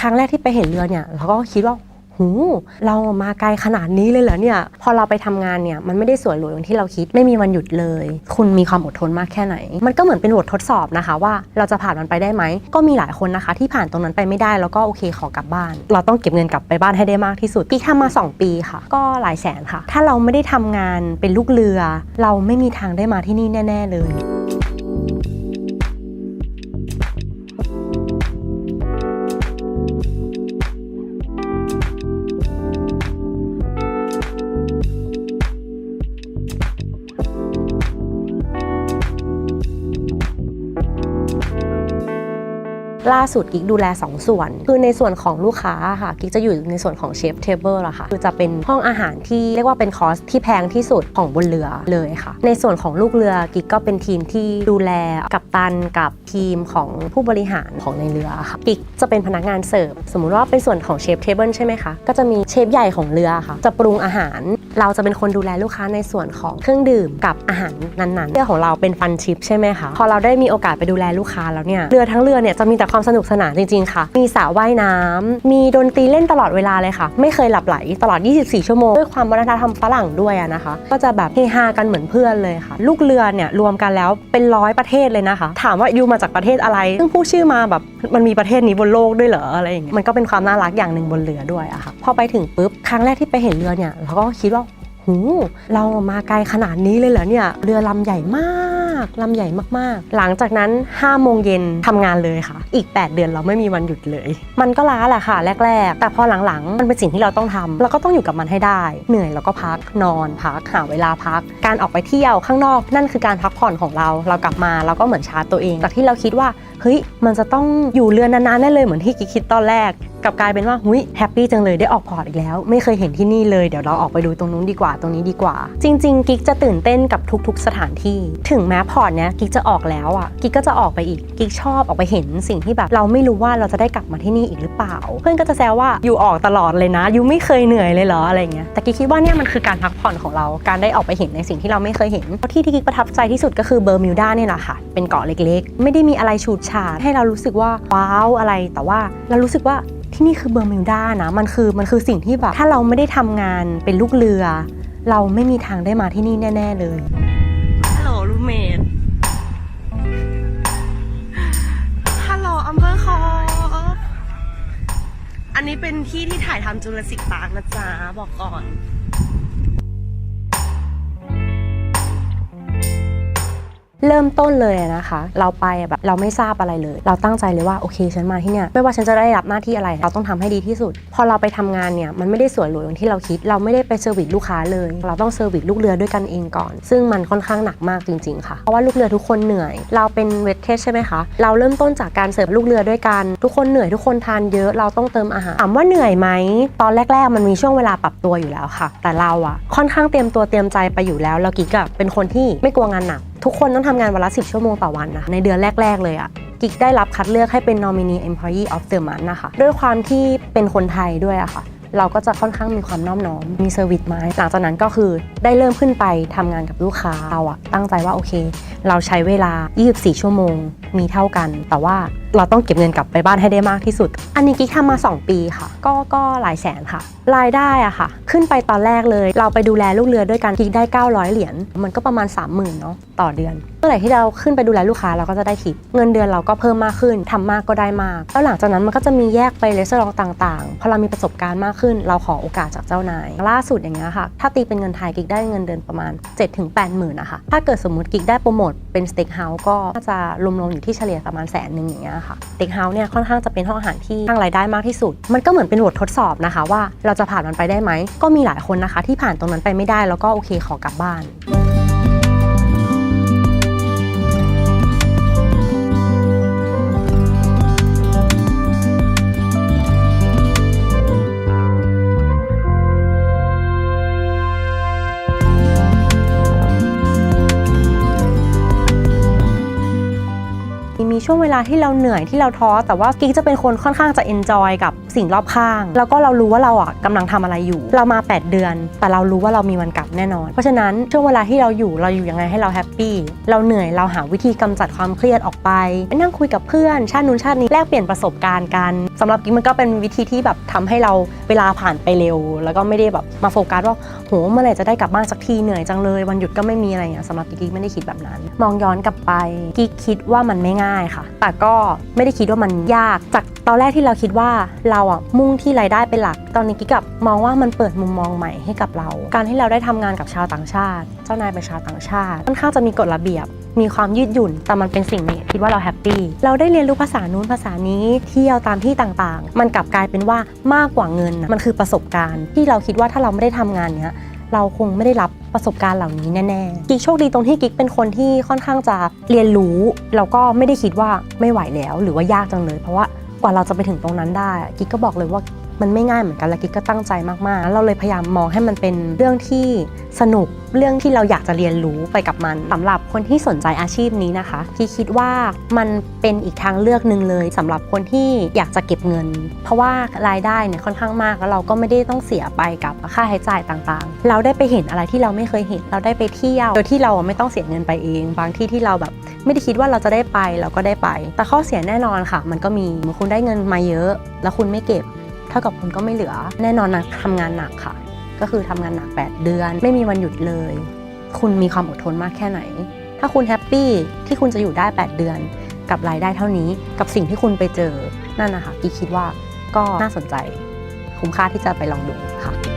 ครั้งแรกที่ไปเห็นเรือเนี่ยเราก็คิดว่าหูเรามาไกลขนาดนี้เลยเหรอเนี่ย พอเราไปทำงานเนี่ยมันไม่ได้สวยหรูอย่างที่เราคิดไม่มีวันหยุดเลย คุณมีความอดทนมากแค่ไหน มันก็เหมือนเป็นบททดสอบนะคะ ว่าเราจะผ่านมันไปได้ไหม ก็มีหลายคนนะคะ ที่ผ่านตรงนั้นไปไม่ได้แล้วก็โอเคขอกลับบ้าน เราต้องเก็บเงินกลับไปบ้านให้ได้มากที่สุดพี่ทำมา 2 ปีค่ะ ก็หลายแสนค่ะ ถ้าเราไม่ได้ทำงานเป็นลูกเรือ เราไม่มีทางได้มาที่นี่แน่ ๆ เลย ล่าสุดกิ๊กดูแล 2 ส่วน คือในส่วนของลูกค้าค่ะกิ๊กจะอยู่ในส่วนของเชฟเทเบิลละค่ะคือจะเป็นห้องอาหารที่เรียกว่าเป็นคอสที่แพงที่สุดของบนเรือเลยค่ะ ในส่วนของลูกเรือกิ๊กก็เป็นทีมที่ดูแลกับตันกับทีมของผู้บริหารของในเรือค่ะกิ๊กจะเป็นพนักงานเสิร์ฟสมมุติว่าเป็นส่วนของเชฟเทเบิลใช่ไหมคะก็จะมีเชฟใหญ่ของเรือค่ะจะปรุงอาหาร เราจะเป็นคนดูแลลูกค้าในส่วนของเครื่องดื่มกับอาหารนั้นๆเรือของเราเป็นฟันชิพใช่ไหมคะพอเราได้มีโอกาสไปดูแลลูกค้าแล้วเนี่ยเรือทั้งเรือเนี่ยจะมีแต่ความสนุกสนานจริง ๆ ค่ะ มีสระว่ายน้ำมีดนตรีเล่นตลอดเวลาเลยค่ะ ไม่เคยหลับไหลตลอด 24 ชั่วโมง ด้วยความวัฒนธรรมฝรั่งด้วยนะคะ ก็จะแบบเฮฮากันเหมือนเพื่อนเลยค่ะ ลูกเรือเนี่ยรวมกันแล้วเป็นร้อยประเทศเลยนะคะ ถามว่ายูมาจากประเทศอะไร ซึ่งผู้ชื่อมาแบบมันมีประเทศนี้บนโลกด้วยเหรออะไรอย่างเงี้ย มันก็เป็นความน่ารักอย่างหนึ่งบนเรือด้วยอะค่ะ พอไปถึงปุ๊บ ครั้งแรกที่ไปเห็นเรือเนี่ยเราก็คิดว่าหูเรามาไกลขนาดนี้เลยเหรอเนี่ย เรือลำใหญ่มาก ลำใหญ่มากๆ หลังจากนั้น5โมงเย็นทำงานเลยค่ะ อีก 8 เดือนเราไม่มีวันหยุดเลย มันก็ล้าแหละค่ะ แรก ๆ แต่พอหลังๆ มันเป็นสิ่งที่เราต้องทำเราก็ต้องอยู่กับมันให้ได้ เหนื่อยเราก็พักนอนพักหาเวลาพัก การออกไปเที่ยวข้างนอกนั่นคือการพักผ่อนของเรา เรากลับมาเราก็เหมือนชาร์จตัวเอง จากที่เราคิดว่าเฮ้ยมันจะต้องอยู่เรือนนานๆแน่เลยเหมือนที่กิ๊กคิดตอนแรก กลับกลายเป็นว่าหุยแฮปปี้จังเลยได้ออกพอร์ตอีกแล้ว ไม่เคยเห็นที่นี่เลยเดี๋ยวเราออกไปดูตรงนู้นดีกว่าตรงนี้ดีกว่า จริง ๆ กิ๊กจะตื่นเต้นกับทุก ๆ สถานที่ ถึงแม้พอร์ตเนี้ยกิ๊กจะออกแล้วอะกิ๊กก็จะออกไปอีกกิ๊กชอบออกไปเห็นสิ่งที่แบบ เราไม่รู้ว่าเราจะได้กลับมาที่นี่อีกหรือเปล่า เพื่อนก็จะแซวว่าอยู่ออกตลอดเลยนะยูไม่เคยเหนื่อยเลยเหรออะไรเงี้ยแต่กิ๊กคิดว่าเนี่ยมันคือการพักผ่อนของเราการได้ออกไปเห็นในสิ่งที่เราไม่เคยเห็นที่ที่กิ๊กประทับใจที่สุดก็คือเบอร์มิวดาเนี่ยแหละค่ะเป็นเกาะเล็ก ๆ ไม่ได้มีอะไรฉูดฉาดให้เรารู้สึกว่าว้าวอะไรแต่ว่าเรารู้สึกว่า ที่นี่คือเบอร์มิวดานะมันคือมันคือสิ่งที่แบบถ้าเราไม่ได้ทำงานเป็นลูกเรือ เราไม่มีทางได้มาที่นี่แน่ ๆ เลยฮัลโหลลูเมดฮัลโหลอัมเบอร์คออันนี้เป็นที่ที่ถ่ายทำจูราสิกปาร์กนะจ๊ะบอกก่อน เริ่มต้นเลยนะคะ เราไปแบบเราไม่ทราบอะไรเลย เราตั้งใจเลยว่าโอเคฉันมาที่เนี่ยไม่ว่าฉันจะได้รับหน้าที่อะไร เราต้องทำให้ดีที่สุด พอเราไปทำงานเนี่ยมันไม่ได้สวยหรูอย่างที่เราคิด เราไม่ได้ไปเซอร์วิสลูกค้าเลย เราต้องเซอร์วิสลูกเรือด้วยกันเองก่อน ซึ่งมันค่อนข้างหนักมากจริงๆค่ะเพราะว่าลูกเรือทุกคนเหนื่อย เราเป็นเวทเทสใช่ไหมคะเราเริ่มต้นจากการเสิร์ฟลูกเรือด้วยกันทุกคนเหนื่อยทุกคนทานเยอะเราต้องเติมอาหารถามว่าเหนื่อยไหมตอนแรก ๆ มันมีช่วงเวลาปรับตัวอยู่แล้วค่ะ แต่เราอะค่อนข้างเตรียมตัวเตรียมใจไปอยู่แล้วแล้วกิ๊กเป็นคนที่ไม่กลัวงานหนัก ทุกคนต้องทำงานวันละ 10 ชั่วโมงต่อวันนะในเดือนแรก ๆ เลยอะกิกได้รับคัดเลือกให้เป็น nominee employee of the month นะคะด้วยความที่เป็นคนไทยด้วยอะค่ะ เราก็จะค่อนข้างมีความน้อมน้อม มีเซอร์วิสไหมหลังจากนั้นก็คือได้เริ่มขึ้นไปทำงานกับลูกค้าเราอะตั้งใจว่าโอเคเราใช้เวลา 24 ชั่วโมง มีเท่ากัน แต่ว่าเราต้องเก็บเงินกลับไปบ้านให้ได้มากที่สุด อันนี้กิ๊กทำมา 2 ปีค่ะ ก็ก็หลายแสนค่ะ รายได้อะค่ะ ขึ้นไปตอนแรกเลย เราไปดูแลลูกเรือด้วยกันกิ๊กได้ 900 เหรียญ มันก็ประมาณ 30,000เนาะต่อเดือน เมื่อไหร่ที่เราขึ้นไปดูแลลูกค้าเราก็จะได้ทิป เงินเดือนเราก็เพิ่มมากขึ้นทำมากก็ได้มาก แล้วหลังจากนั้นมันก็จะมีแยกไปเลสเตอรองต่างๆ พอเรามีประสบการณ์มากขึ้น เราขอโอกาสจากเจ้านาย ล่าสุดอย่างเงี้ยค่ะ ถ้าตีเป็นเงินไทยกิ๊กได้เงินเดือนประมาณ 7-8หมื่นนะคะ ถ้าเกิดสมมติกิ๊กได้โปรโมทเป็นสเต็กเฮาส์ก็น่าจะรวมๆอยู่ที่เฉลี่ยประมาณแสนหนึ่งอย่างเงี้ยค่ะสเต็กเฮาส์เนี่ยค่อนข้างจะเป็นห้องอาหารที่สร้างรายได้มากที่สุด มันก็เหมือนเป็นบททดสอบนะคะ ว่าเราจะผ่านมันไปได้ไหมก็มีหลายคนนะคะ ที่ผ่านตรงนั้นไปไม่ได้แล้วก็โอเคขอกลับบ้าน มีช่วงเวลาที่เราเหนื่อยที่เราท้อแต่ว่ากิ๊กจะเป็นคนค่อนข้างจะเอนจอยกับสิ่งรอบข้าง แล้วก็เรารู้ว่าเราอะกำลังทำอะไรอยู่ เรามา 8 เดือน แต่เรารู้ว่าเรามีวันกลับแน่นอน เพราะฉะนั้นช่วงเวลาที่เราอยู่เราอยู่ยังไงให้เราแฮปปี้เราเหนื่อยเราหาวิธีกำจัดความเครียดออกไปไปนั่งคุยกับเพื่อน ชาตินู้นชาตินี้แลกเปลี่ยนประสบการณ์กันสำหรับกิ๊กมันก็เป็นวิธีที่แบบทำให้เราเวลาผ่านไปเร็ว แล้วก็ไม่ได้แบบมาโฟกัสว่าโหเมื่อไหร่จะได้กลับบ้านสักทีเหนื่อยจังเลยวันหยุดก็ไม่มีอะไรอย่างเงี้ยสำหรับกิ๊กไม่ได้คิดแบบนั้น มองย้อนกลับไปกิ๊กคิดว่ามันไม่ง่ายค่ะ แต่ก็ไม่ได้คิดว่ามันยากจากตอนแรกที่เราคิดว่าเราอะมุ่งที่รายได้เป็นหลัก ตอนนี้กิ๊กกับมองว่ามันเปิดมุมมองใหม่ให้กับเรา การที่เราได้ทำงานกับชาวต่างชาติ เจ้านายเป็นชาวต่างชาติค่อนข้างจะมีกฎระเบียบ มีความยืดหยุ่น แต่มันเป็นสิ่งนี้คิดว่าเราแฮปปี้เราได้เรียนรู้ภาษานู้นภาษานี้เที่ยวตามที่ต่างๆ มันกลับกลายเป็นว่ามากกว่าเงินมันคือประสบการณ์ ที่เราคิดว่าถ้าเราไม่ได้ทำงานเนี้ยเราคงไม่ได้รับประสบการณ์เหล่านี้แน่ๆ กิ๊กโชคดีตรงที่กิ๊กเป็นคนที่ค่อนข้างจะเรียนรู้ แล้วก็ไม่ได้คิดว่าไม่ไหวแล้ว หรือว่ายากจังเลย เพราะว่า กว่าเราจะไปถึงตรงนั้นได้กิ๊กก็บอกเลยว่า มันไม่ง่ายเหมือนกันและกิ๊กก็ตั้งใจมากๆ เราเลยพยายามมองให้มันเป็นเรื่องที่สนุกเรื่องที่เราอยากจะเรียนรู้ไปกับมันสำหรับคนที่สนใจอาชีพนี้นะคะพี่คิดว่ามันเป็นอีกทางเลือกหนึ่งเลยสำหรับคนที่อยากจะเก็บเงิน เพราะว่ารายได้เนี่ยค่อนข้างมากแล้วเราก็ไม่ได้ต้องเสียไปกับค่าใช้จ่ายต่างๆ เราได้ไปเห็นอะไรที่เราไม่เคยเห็น เราได้ไปเที่ยวโดยที่เราไม่ต้องเสียเงินไปเอง บางที่ที่เราแบบ ไม่ได้คิดว่าเราจะได้ไปเราก็ได้ไป แต่ข้อเสียแน่นอนค่ะ มันก็มีเมื่อคุณได้เงินมาเยอะ แล้วคุณไม่เก็บ เท่ากับคุณก็ไม่เหลือ แน่นอนนะทำงานหนักค่ะ ก็คือทำงานหนัก 8 เดือน ไม่มีวันหยุดเลย คุณมีความอดทนมากแค่ไหน ถ้าคุณแฮปปี้ที่คุณจะอยู่ได้ 8 เดือน กับรายได้เท่านี้กับสิ่งที่คุณไปเจอนั่นนะคะกีคิดว่าก็น่าสนใจ คุ้มค่าที่จะไปลองดูค่ะ